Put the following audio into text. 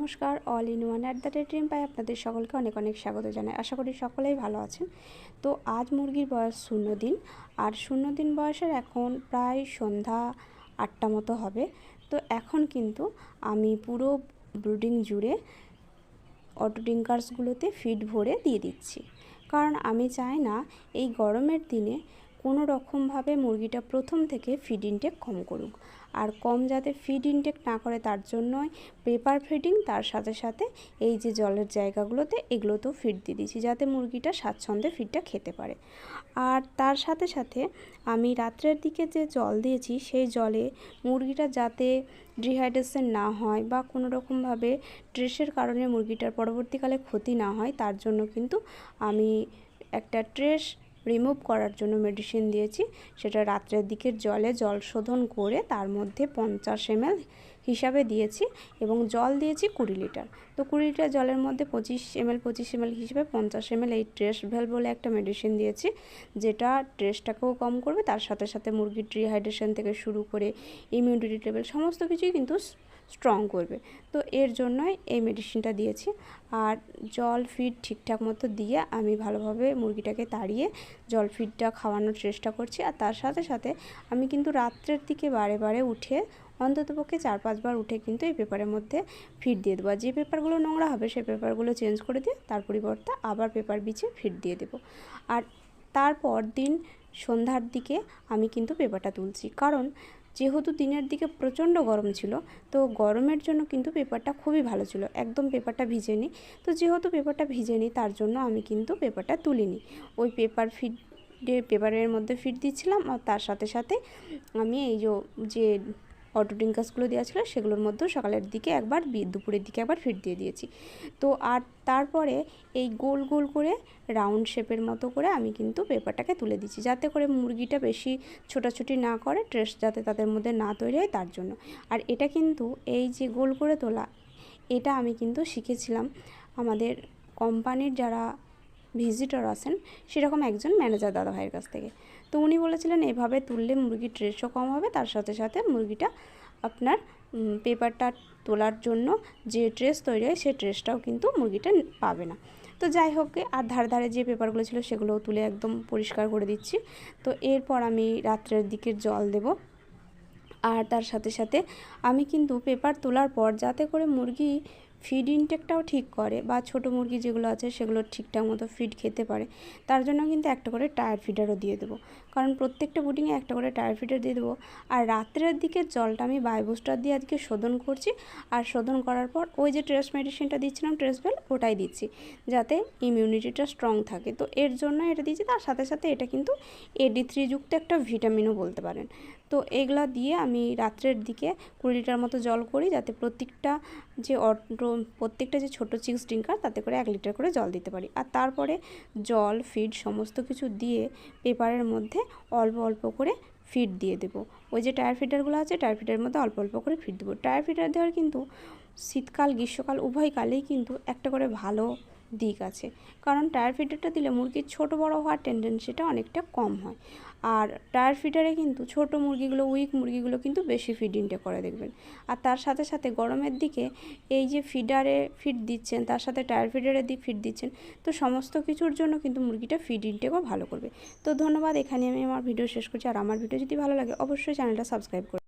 নমস্কার all in one at the rate পাই আপনাদের সকলকে অনেক অনেক স্বাগত জানাই। আশা করি সকলেই ভালো আছেন। তো আজ মুরগির বয়স শূন্য দিন, আর শূন্য দিন বয়সের এখন প্রায় সন্ধ্যা আটটা মতো হবে। তো এখন কিন্তু আমি পুরো ব্রুডিং জুড়ে অটো ডিঙ্কার্সগুলোতে ফিড ভরে দিয়ে দিচ্ছি। কারণ আমি চাই না এই গরমের দিনে কোনো রকমভাবে মুরগিটা প্রথম থেকে ফিড ইনটেক কম করুক। আর কম যাতে ফিড ইনটেক না করে, তার জন্যই পেপার ফিডিং তার সাথে সাথে এই যে জলের জায়গাগুলোতে এগুলোতেও ফিড দিয়ে দিচ্ছি, যাতে মুরগিটা স্বাচ্ছন্দ্যে ফিডটা খেতে পারে। আর তার সাথে সাথে আমি রাত্রের দিকে যে জল দিয়েছি, সেই জলে মুরগিটা যাতে ডিহাইড্রেশন না হয় বা কোনো রকমভাবে ট্রেসের কারণে মুরগিটার পরবর্তীকালে ক্ষতি না হয়, তার জন্য কিন্তু আমি একটা ট্রেস রিমুভ করার জন্য মেডিসিন দিয়েছি। সেটা রাত্রের দিকের জলে জল শোধন করে তার মধ্যে পঞ্চাশ এমএল হিসাবে দিয়েছি এবং জল দিয়েছি কুড়ি লিটার। তো কুড়ি লিটার জলের মধ্যে পঁচিশ এমএল পঁচিশ এমএল হিসেবে পঞ্চাশ এমএল এই ট্রেস ভেল বলে একটা মেডিসিন দিয়েছি, যেটা ট্রেসটাকেও কম করবে, তার সাথে সাথে মুরগির ডিহাইড্রেশন থেকে শুরু করে ইমিউনিটি লেভেল সমস্ত কিছুই কিন্তু স্ট্রং করবে। তো এর জন্যই এই মেডিসিনটা দিয়েছি। আর জল ফিড ঠিকঠাক মতো দিয়ে আমি ভালোভাবে মুরগিটাকে তাড়িয়ে জল ফিডটা খাওয়ানোর চেষ্টা করছি। আর তার সাথে সাথে আমি কিন্তু রাত্রের দিকে বারে বারে উঠে অন্ততপক্ষে চার পাঁচবার উঠে কিন্তু এই পেপারের মধ্যে ফিড দিয়ে দেবো। আর যে পেপারগুলো নোংরা হবে সেই পেপারগুলো চেঞ্জ করে দিয়ে তার পরিবর্তে আবার পেপার বিছিয়ে ফিড দিয়ে দেবো। আর তারপর দিন সন্ধ্যার দিকে আমি কিন্তু পেপারটা তুলছি। কারণ যেহেতু দিনের দিকে প্রচণ্ড গরম ছিল, তো গরমের জন্য কিন্তু পেপারটা খুবই ভালো ছিল। একদম পেপারটা ভিজেনি। তো যেহেতু পেপারটা ভিজেনি, তার জন্য আমি কিন্তু পেপারটা তুলিনি। ওই পেপার ফিট পেপারের মধ্যে ফিট দিচ্ছিলাম, আর তার সাথে সাথে আমি এই যে অটো ডিঙ্কাসগুলো দেওয়া ছিল, সেগুলোর মধ্যেও সকালের দিকে একবার দুপুরের দিকে একবার ফিট দিয়ে দিয়েছি। তো আর তারপরে এই গোল গোল করে রাউন্ড শেপের মতো করে আমি কিন্তু পেপারটাকে তুলে দিচ্ছি যাতে করে মুরগিটা বেশি ছোটাছুটি না করে ট্রেস যাতে তাদের মধ্যে না তৈরি হয় তার জন্য। আর এটা কিন্তু এই যে গোল করে তোলা, এটা আমি কিন্তু শিখেছিলাম আমাদের কোম্পানির যারা ভিজিটর আসেন সেরকম একজন ম্যানেজার দাদা ভাইয়ের কাছ থেকে। তো উনি বলেছিলেন, এভাবে তুললে মুরগির ট্রেসও কম হবে, তার সাথে সাথে মুরগিটা আপনার পেপারটা তোলার জন্য যে ট্রেস তৈরি হয় সেই ট্রেসটাও কিন্তু মুরগিটা পাবে না। তো যাই হোক, আর ধারে ধারে যে পেপারগুলো ছিল সেগুলোও তুলে একদম পরিষ্কার করে দিচ্ছি। তো এরপর আমি রাত্রের দিকের জল দেব। আর তার সাথে সাথে আমি কিন্তু পেপার তোলার পর যাতে করে মুরগি ফিড ইনটেকটাও ঠিক করে বা ছোটো মুরগি যেগুলো আছে সেগুলো ঠিকঠাক মতো ফিড খেতে পারে। তার জন্য কিন্তু একটা করে টায়ার ফিডারও দিয়ে দেবো। কারণ প্রত্যেকটা বুটিংয়ে একটা করে টায়ার ফিডার দিয়ে দেবো। আর রাত্রের দিকে জলটা আমি বায়োবুস্টার দিয়ে আজকে শোধন করছি। আর শোধন করার পর ওই যে ট্রেস মেডিসিনটা দিচ্ছিলাম ট্রেস বেল ওটাই দিচ্ছি। যাতে ইমিউনিটিটা স্ট্রং থাকে। তো এর জন্য এটা দিচ্ছি তার সাথে সাথে এটা কিন্তু এডি থ্রি যুক্ত একটা ভিটামিনও বলতে পারেন। তো এগুলা দিয়ে আমি রাত্রের দিকে কুড়ি লিটার মতো জল করি যাতে প্রত্যেকটা যে অটো প্রত্যেকটা যে ছোটো চিক্স ড্রিঙ্কার তাতে করে এক লিটার করে জল দিতে পারি। আর তারপরে জল ফিড সমস্ত কিছু দিয়ে পেপারের মধ্যে অল্প অল্প করে ফিড দিয়ে দেবো। ওই যে টায়ার ফিডারগুলো আছে টায়ার ফিডারের মধ্যে অল্প অল্প করে ফিড দেবো। টায়ার ফিডার দেওয়ার কিন্তু শীতকাল, গ্রীষ্মকাল উভয়কালেই কিন্তু একটা করে ভালো দিক আছে। কারণ টায়ার ফিডারটা দিলে মুরগির ছোট বড় হওয়ার টেন্ডেন্সিটা অনেকটা কম হয়। আর টায়ার ফিডারে কিন্তু ছোট মুরগিগুলো উইক মুরগিগুলো কিন্তু বেশি ফিড ইনটেক করে দেখবেন। আর তার সাথে সাথে গরমের দিকে এই যে ফিডারে ফিড দিচ্ছেন, তার সাথে টায়ার ফিডারে দিয়ে ফিড দিচ্ছেন, তো সমস্ত কিছুর জন্য কিন্তু মুরগিটা ফিড ইনটেকও ভালো করবে। তো ধন্যবাদ এখানে আমি আমার ভিডিও শেষ করছি। আর আমার ভিডিও যদি ভালো লাগে, অবশ্যই চ্যানেলটা সাবস্ক্রাইব করুন